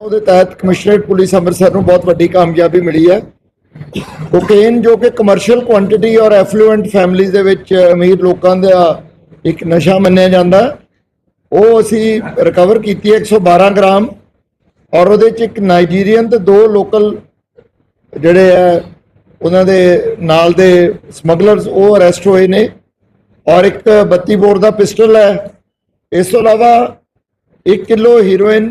ਉਹਦੇ ਤਹਿਤ commissionerate police Amritsar ਨੂੰ ਬਹੁਤ ਵੱਡੀ ਕਾਮਯਾਬੀ ਮਿਲੀ ਹੈ। ਕੋਕੇਨ ਜੋ ਕਿ ਕਮਰਸ਼ੀਅਲ ਕੁਆਂਟੀਟੀ ਔਰ ਐਫਲੂਐਂਟ ਫੈਮਿਲੀਜ਼ ਦੇ ਵਿੱਚ ਅਮੀਰ ਲੋਕਾਂ ਦਾ ਇੱਕ ਨਸ਼ਾ ਮੰਨਿਆ ਜਾਂਦਾ ਉਹ ਅਸੀਂ ਰਿਕਵਰ ਕੀਤੀ ਹੈ 112 ਗ੍ਰਾਮ ਔਰ ਉਹਦੇ ਚ ਇੱਕ ਨਾਈਜੀਰੀਅਨ ਤੇ ਦੋ ਲੋਕਲ ਜਿਹੜੇ ਹੈ, ਉਹਨਾਂ ਦੇ ਨਾਲ ਦੇ ਸਮਗਲਰਸ ਉਹ ਅਰੈਸਟ ਹੋਏ ਨੇ ਔਰ ਇੱਕ 32 ਬੋਰ ਦਾ ਪਿਸਟਲ ਹੈ। ਇਸ ਤੋਂ ਇਲਾਵਾ 1 ਕਿਲੋ ਹੀਰੋਇਨ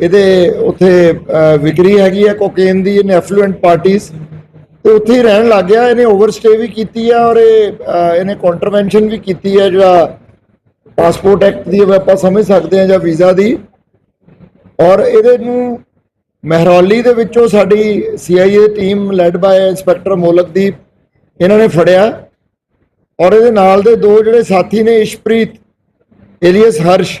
ਇਹਦੇ ਉੱਥੇ ਵਿਕਰੀ ਹੈਗੀ ਹੈ ਕੋਕੇਨ ਦੀ, ਇਹਨੇ ਐਫਲੂਐਂਟ ਪਾਰਟੀਆਂ ਤੇ ਉੱਥੇ ਹੀ ਰਹਿਣ ਲੱਗ ਗਿਆ, ਇਹਨੇ ਓਵਰਸਟੇ ਵੀ ਕੀਤੀ ਆ ਔਰ ਇਹ ਇਹਨੇ ਕੰਟਰਵੈਂਸ਼ਨ ਵੀ ਕੀਤੀ ਹੈ ਜਿਹੜਾ ਪਾਸਪੋਰਟ ਐਕਟ ਦੀ ਆਪਾਂ ਸਮਝ ਸਕਦੇ ਹਾਂ ਜਾਂ ਵੀਜ਼ਾ ਦੀ। ਔਰ ਇਹਦੇ ਨੂੰ ਮਹਿਰੌਲੀ ਦੇ ਵਿੱਚੋਂ ਸਾਡੀ CIA team led by inspector Molakdeep, ਇਹਨਾਂ ਨੇ ਫੜਿਆ। ਔਰ ਇਹਦੇ ਨਾਲ ਦੇ ਦੋ ਜਿਹੜੇ ਸਾਥੀ ਨੇ, ਇਸ਼ਪ੍ਰੀਤ, ਏਲੀਅਸ ਹਰਸ਼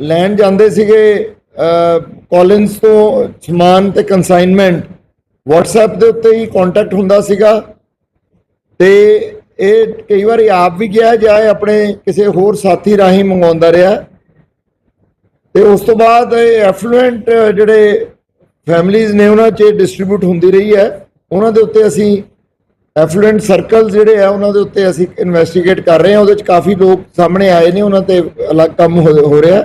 ਲੈਣ ਜਾਂਦੇ ਸੀਗੇ ਕਾਲਿੰਸ ਤੋਂ ਸਮਾਨ ਤੇ ਕੰਸਾਈਨਮੈਂਟ WhatsApp ਦੇ ਉੱਤੇ ਹੀ ਕੰਟੈਕਟ ਹੁੰਦਾ ਸੀਗਾ। ਤੇ ਇਹ ਕਈ ਵਾਰੀ ਆਪ ਵੀ ਗਿਆ ਜਾਂ ਇਹ ਆਪਣੇ ਕਿਸੇ ਹੋਰ ਸਾਥੀ ਰਾਹੀਂ ਮੰਗਵਾਉਂਦਾ ਰਿਹਾ। ਤੇ ਉਸ ਤੋਂ ਬਾਅਦ ਇਹ ਐਫਲੂਐਂਟ ਜਿਹੜੇ ਫੈਮਲੀਆਂ ਨੇ ਉਹਨਾਂ 'ਚ ਡਿਸਟ੍ਰੀਬਿਊਟ ਹੁੰਦੀ ਰਹੀ ਹੈ। ਉਹਨਾਂ ਦੇ ਉੱਤੇ ਅਸੀਂ ਐਫਲੂਐਂਟ ਸਰਕਲ ਜਿਹੜੇ ਆ, ਉਹਨਾਂ ਦੇ ਉੱਤੇ ਅਸੀਂ ਇਨਵੈਸਟੀਗੇਟ ਕਰ ਰਹੇ ਹਾਂ। ਉਹਦੇ 'ਚ ਕਾਫੀ ਲੋਕ ਸਾਹਮਣੇ ਆਏ ਨੇ, ਉਹਨਾਂ ਤੇ ਅਲੱਗ ਕੰਮ ਹੋ ਰਿਹਾ।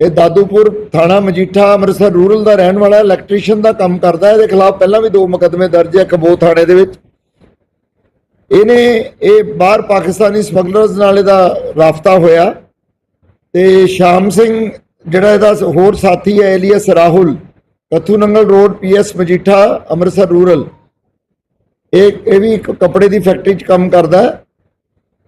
ਇਹ ਦਾਦੂਪੁਰ ਥਾਣਾ ਮਜੀਠਾ, ਅੰਮ੍ਰਿਤਸਰ ਰੂਰਲ ਦਾ ਰਹਿਣ ਵਾਲਾ ਇਲੈਕਟ੍ਰੀਸ਼ੀਅਨ ਦਾ ਕੰਮ ਕਰਦਾ ਇਹਦੇ ਖਿਲਾਫ ਪਹਿਲਾਂ ਵੀ ਦੋ ਮੁਕੱਦਮੇ ਦਰਜ ਹੈ ਕਬੋ ਥਾਣੇ ਦੇ ਵਿੱਚ। ਇਹਨੇ ਇਹ ਬਾਹਰ ਪਾਕਿਸਤਾਨੀ ਸਮਗਲਰਸ ਨਾਲ ਇਹਦਾ ਰਾਫਤਾ ਹੋਇਆ। ਤੇ ਸ਼ਾਮ ਸਿੰਘ, ਜਿਹੜਾ ਇਹਦਾ ਹੋਰ ਸਾਥੀ ਹੈ alias Rahul Kathu Nangal road PS Majitha, Amritsar rural. ਇਹ ਇਹ ਵੀ ਇੱਕ ਕੱਪੜੇ ਦੀ ਫੈਕਟਰੀ 'ਚ ਕੰਮ ਕਰਦਾ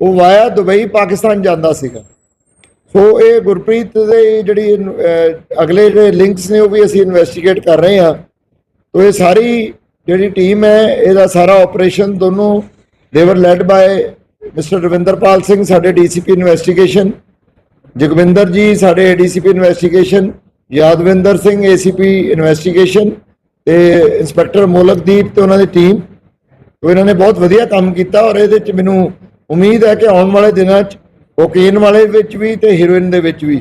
ਉਹ ਵਾਇਆ ਦੁਬਈ ਪਾਕਿਸਤਾਨ ਜਾਂਦਾ ਸੀਗਾ। ਸੋ ਇਹ ਗੁਰਪ੍ਰੀਤ ਦੇ ਜਿਹੜੀ ਅਹ, ਅਗਲੇ ਜਿਹੜੇ ਲਿੰਕਸ ਨੇ ਉਹ ਵੀ ਅਸੀਂ ਇਨਵੈਸਟੀਗੇਟ ਕਰ ਰਹੇ ਹਾਂ। ਤੋ ਇਹ ਸਾਰੀ ਜਿਹੜੀ ਟੀਮ ਹੈ ਇਹਦਾ ਸਾਰਾ ਆਪਰੇਸ਼ਨ ਦੋਨੋਂ ਦੇਵਰ led by mister Ravinderpal Singh ਸਾਡੇ ਡੀਸੀਪੀ ਇਨਵੈਸਟੀਗੇਸ਼ਨ ਜਗਵਿੰਦਰ ਜੀ ਸਾਡੇ ADCP investigation Yadwinder Singh ACP investigation ਤੇ ਇੰਸਪੈਕਟਰ ਮੋਲਕਦੀਪ ਤੇ ਉਹਨਾਂ ਦੀ ਟੀਮ ਤੋ ਇਹਨਾਂ ਨੇ ਬਹੁਤ ਵਧੀਆ ਕੰਮ ਕੀਤਾ ਔਰ ਇਹਦੇ ਚ ਮੈਨੂੰ ਉਮੀਦ ਹੈ ਕਿ ਆਉਣ ਵਾਲੇ ਦਿਨਾਂ ਚ ਕੋਕੇਨ ਵਾਲੇ ਵਿੱਚ ਵੀ ਤੇ ਹੀਰੋਇਨ ਦੇ ਵਿੱਚ ਵੀ।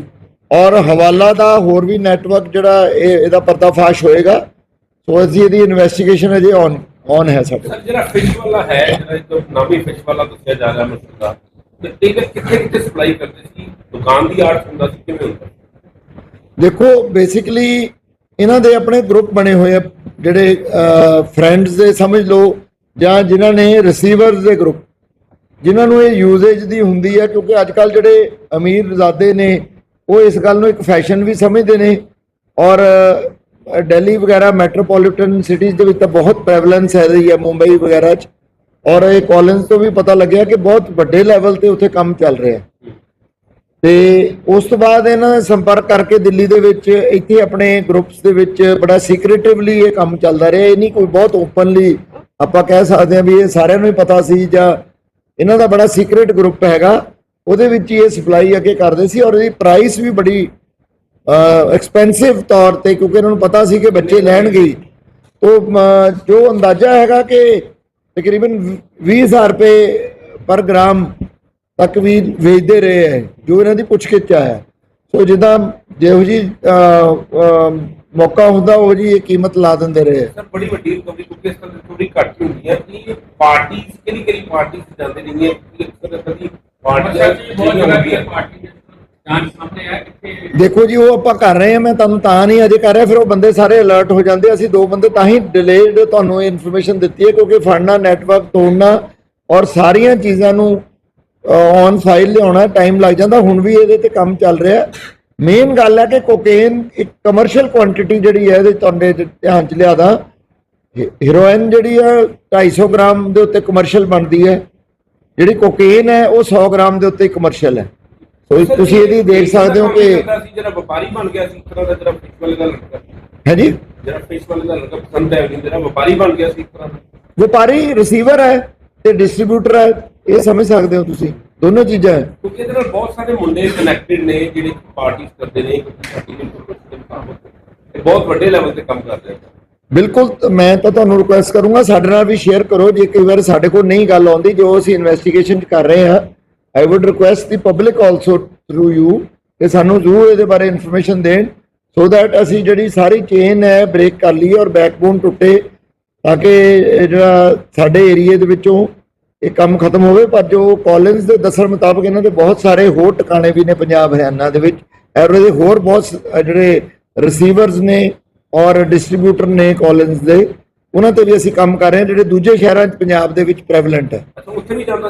ਔਰ ਹਵਾਲਾ ਦਾ ਹੋਰ ਵੀ ਨੈਟਵਰਕ ਜਿਹੜਾ ਇਹ ਇਹਦਾ ਪਰਦਾਫਾਸ਼ ਹੋਏਗਾ। ਸੋ ਅਸੀਂ ਇਹਦੀ ਇਨਵੈਸਟੀਗੇਸ਼ਨ ਅਜੇ ਔਨ ਔਨ ਹੈ ਸਾਡੇ ਸਰ ਜਿਹੜਾ ਫਿਸ਼ ਵਾਲਾ ਹੈ ਜਿਹੜਾ ਇੱਕ ਨਾਮੀ ਫਿਸ਼ ਵਾਲਾ ਦੱਸਿਆ ਜਾ ਰਿਹਾ ਮਸੂਦ ਦਾ ਤੇ ਇਹ ਕਿੱਥੇ ਕਿੱਥੇ ਸਪਲਾਈ ਕਰਦੇ ਸੀ? ਦੁਕਾਨ ਦੀ ਆੜਤ ਹੁੰਦਾ ਸੀ ਕਿਵੇਂ ਹੁੰਦਾ ਦੇਖੋ ਬੇਸਿਕਲੀ ਇਹਨਾਂ ਦੇ ਆਪਣੇ ਗਰੁੱਪ ਬਣੇ ਹੋਏ ਆ ਜਿਹੜੇ ਫਰੈਂਡਸ ਦੇ ਸਮਝ ਲਓ ਜਾਂ ਜਿਨ੍ਹਾਂ ਨੇ ਰਿਸੀਵਰਸ ਦੇ ਗਰੁੱਪ ਜਿਨ੍ਹਾਂ ਨੂੰ ਇਹ ਯੂਜ਼ੇਜ ਦੀ ਹੁੰਦੀ ਹੈ ਕਿਉਂਕਿ ਅੱਜ ਕੱਲ ਜਿਹੜੇ ਅਮੀਰ ਰਜ਼ਾਦੇ ਨੇ ਉਹ ਇਸ ਗੱਲ ਨੂੰ ਇੱਕ ਫੈਸ਼ਨ ਵੀ ਸਮਝਦੇ ਨੇ ਔਰ ਅ, ਦਿੱਲੀ ਵਗੈਰਾ ਮੈਟਰੋਪੋਲੀਟਨ ਸਿਟੀਜ਼ ਦੇ ਵਿੱਚ ਤਾਂ ਬਹੁਤ ਪ੍ਰੈਵਲੈਂਸ ਹੈ ਰਹੀ ਹੈ ਮੁੰਬਈ ਵਗੈਰਾ ਚ ਔਰ ਇਹ ਕਾਲਜ ਤੋਂ ਵੀ ਪਤਾ ਲੱਗਿਆ ਕਿ ਬਹੁਤ ਵੱਡੇ ਲੈਵਲ ਤੇ ਉੱਥੇ ਕੰਮ ਚੱਲ ਰਿਹਾ ਹੈ। ਤੇ ਉਸ ਤੋਂ ਬਾਅਦ ਇਹਨਾਂ ਨੇ ਸੰਪਰਕ ਕਰਕੇ ਦਿੱਲੀ ਦੇ ਵਿੱਚ ਇੱਥੇ ਆਪਣੇ ਗਰੁੱਪਸ ਦੇ ਵਿੱਚ ਬੜਾ ਸੀਕ੍ਰੀਟਿਵਲੀ ਇਹ ਕੰਮ ਚੱਲਦਾ ਰਿਹਾ। ਇਹ ਨਹੀਂ ਕੋਈ ਬਹੁਤ ਓਪਨਲੀ ਆਪਾਂ ਕਹਿ ਸਕਦੇ ਹਾਂ ਵੀ ਇਹ ਸਾਰਿਆਂ ਨੂੰ ਹੀ ਪਤਾ ਸੀ ਜਾਂ ਇਹਨਾਂ ਦਾ ਬੜਾ ਸੀਕ੍ਰੀਟ ਗਰੁੱਪ ਹੈਗਾ ਉਹਦੇ ਵਿੱਚ ਹੀ ਇਹ ਸਪਲਾਈ ਅੱਗੇ ਕਰਦੇ ਸੀ ਔਰ ਇਹਦੀ ਪ੍ਰਾਈਸ ਵੀ ਬੜੀ ਐਕਸਪੈਂਸਿਵ ਤੌਰ ਤੇ ਕਿਉਂਕਿ ਇਹਨਾਂ ਨੂੰ ਪਤਾ ਸੀ ਕਿ ਬੱਚੇ ਲੈਣਗੇ ਹੀ। ਜੋ ਅੰਦਾਜ਼ਾ ਹੈਗਾ ਕਿ ਤਕਰੀਬਨ 20000 ਰੁਪਏ ਪਰ ਗ੍ਰਾਮ ਤੱਕ ਵੀ ਵੇਚਦੇ ਰਹੇ ਹੈ, ਜੋ ਇਹਨਾਂ ਦੀ ਪੁੱਛਗਿੱਛ ਹੈ ਸੋ ਜਿੱਦਾਂ ਜਿਹੋ ਜੀ ਮੌਕਾ ਹੁੰਦਾ ਉਹ ਜੀ ਇਹ ਕੀਮਤ ਲਾ ਦਿੰਦੇ ਰਹੇ ਸਰ ਬੜੀ ਵੱਡੀ ਰਿਕਵਰੀ ਕਿਉਂਕਿ ਇਸ ਤਰ੍ਹਾਂ ਦੀ ਰਿਕਵਰੀ ਘੱਟ ਹੀ ਹੁੰਦੀ ਹੈ ਕਿ ਪਾਰਟੀ ਕਿਹੜੀ ਕਿਹੜੀ ਪਾਰਟੀ ਜਾਂਦੇ ਨਹੀਂ ਹੈ ਕਿ ਅਕਸਰ ਕਦੀ ਆ ਦੇਖੋ ਜੀ ਉਹ ਆਪਾਂ ਕਰ ਰਹੇ ਹਾਂ ਮੈਂ ਤੁਹਾਨੂੰ ਤਾਂ ਨਹੀਂ ਅਜੇ ਕਰ ਰਿਹਾ ਫਿਰ ਉਹ ਬੰਦੇ ਸਾਰੇ ਅਲਰਟ ਹੋ ਜਾਂਦੇ ਆ। ਅਸੀਂ ਦੋ ਬੰਦੇ ਤਾਂ ਹੀ ਡਿਲੇਡ ਤੁਹਾਨੂੰ ਇਹ ਇਨਫੋਰਮੇਸ਼ਨ ਦਿੱਤੀ ਹੈ ਕਿਉਂਕਿ ਫੜਨਾ ਨੈਟਵਰਕ ਤੋੜਨਾ ਔਰ ਸਾਰੀਆਂ ਚੀਜ਼ਾਂ ਨੂੰ ਔਨ ਫਾਈਲ ਲਿਆਉਣਾ ਟਾਈਮ ਲੱਗ ਜਾਂਦਾ ਹੁਣ ਵੀ ਇਹਦੇ ਤੇ ਕੰਮ ਚੱਲ ਰਿਹਾ ਮੇਨ ਗੱਲ ਹੈ ਕਿ ਕੋਕੇਨ ਇੱਕ ਕਮਰਸ਼ੀਅਲ ਕੁਆਂਟੀਟੀ ਜਿਹੜੀ ਹੈ ਇਹਦੇ ਤੁਹਾਡੇ ਧਿਆਨ ਚ ਲਿਆਦਾ। ਹੀਰੋਇਨ ਜਿਹੜੀ ਹੈ 250 ਗ੍ਰਾਮ ਦੇ ਉੱਤੇ ਕਮਰਸ਼ੀਅਲ ਬਣਦੀ ਹੈ। ਜਿਹੜੀ ਕੋਕੇਨ ਹੈ ਉਹ 100 ਗ੍ਰਾਮ ਦੇ ਉੱਤੇ ਕਮਰਸ਼ੀਅਲ ਹੈ। ਸੋ ਤੁਸੀਂ ਇਹਦੀ ਇਹ- ਦੇਖ ਸਕਦੇ ਹੋ ਕਿ ਜਿਹੜਾ ਵਪਾਰੀ ਬਣ ਗਿਆ ਸੀ ਤਰ੍ਹਾਂ ਦਾ ਜਿਹੜਾ ਫਿਸ਼ ਵਾਲੇ ਦਾ ਲੜਕਾ ਹੈ ਜੀ? ਜਿਹੜਾ ਫਿਸ਼ ਵਾਲੇ ਦਾ ਲੜਕਾ ਪਸੰਦ ਹੈ ਜਿਹੜਾ ਵਪਾਰੀ ਬਣ ਗਿਆ ਸੀ ਤਰ੍ਹਾਂ ਦਾ। ਵਪਾਰੀ ਰਿਸੀਵਰ ਹੈ ਤੇ ਡਿਸਟ੍ਰੀਬਿਊਟਰ ਹੈ ਇਹ ਸਮਝ ਸਕਦੇ ਹੋ ਤੁਸੀਂ। ਦੋਨੋਂ ਚੀਜ਼ਾਂ ਹੈ। ਕਿਉਂਕਿ ਇਹਦੇ ਨਾਲ ਬਹੁਤ ਸਾਰੇ ਮੁੰਡੇ ਕਨੈਕਟਡ ਨੇ ਜਿਹੜੇ ਪਾਰਟੀਆਂ ਕਰਦੇ ਨੇ ਇਹ ਬਹੁਤ ਵੱਡੇ ਲੈਵਲ ਤੇ ਕੰਮ ਕਰਦੇ ਨੇ। ਬਿਲਕੁਲ ਤਾਂ ਮੈਂ ਤਾਂ ਤੁਹਾਨੂੰ ਰਿਕੁਐਸਟ ਕਰੂੰਗਾ ਸਾਡੇ ਨਾਲ ਵੀ ਸ਼ੇਅਰ ਕਰੋ ਜੇ ਕਈ ਵਾਰ ਸਾਡੇ ਕੋਲ ਨਹੀਂ ਗੱਲ ਆਉਂਦੀ ਜੋ ਅਸੀਂ ਇਨਵੈਸਟੀਗੇਸ਼ਨ ਕਰ ਰਹੇ ਹਾਂ I would request the public also through you ਕਿ ਸਾਨੂੰ ਜ਼ਰੂਰ ਇਹਦੇ ਬਾਰੇ ਇਨਫੋਰਮੇਸ਼ਨ ਦੇਣ ਸੋ ਦੈਟ ਅਸੀਂ ਜਿਹੜੀ ਸਾਰੀ ਚੇਨ ਹੈ ਬ੍ਰੇਕ ਕਰ ਲਈਏ ਔਰ ਬੈਕਬੋਨ ਟੁੱਟੇ ਤਾਂ ਕਿ ਜਿਹੜਾ ਸਾਡੇ ਏਰੀਏ ਦੇ ਵਿੱਚੋਂ ਇਹ ਕੰਮ ਖਤਮ ਹੋਵੇ, ਪਰ ਜੋ ਕਾਲਜ ਦੇ ਦੱਸਣ ਮੁਤਾਬਕ ਇਹਨਾਂ ਦੇ ਬਹੁਤ ਸਾਰੇ ਹੋਰ ਟਿਕਾਣੇ ਵੀ ਨੇ ਪੰਜਾਬ ਹਰਿਆਣਾ ਦੇ ਵਿੱਚ। ਔਰ ਇਹਦੇ ਹੋਰ ਬਹੁਤ ਜਿਹੜੇ ਰਿਸੀਵਰਸ ਨੇ ਔਰ ਡਿਸਟ੍ਰੀਬਿਊਟਰ ਨੇ ਕਾਲਜ ਦੇ, ਉਹਨਾਂ ਤੇ ਵੀ ਅਸੀਂ ਕੰਮ ਕਰ ਰਹੇ ਹਾਂ, ਜਿਹੜੇ ਦੂਜੇ ਸ਼ਹਿਰਾਂ 'ਚ ਪੰਜਾਬ ਦੇ ਵਿੱਚ ਪ੍ਰੈਵਲੈਂਟ ਹੈ। ਉੱਥੇ ਵੀ ਜਾਂਦਾ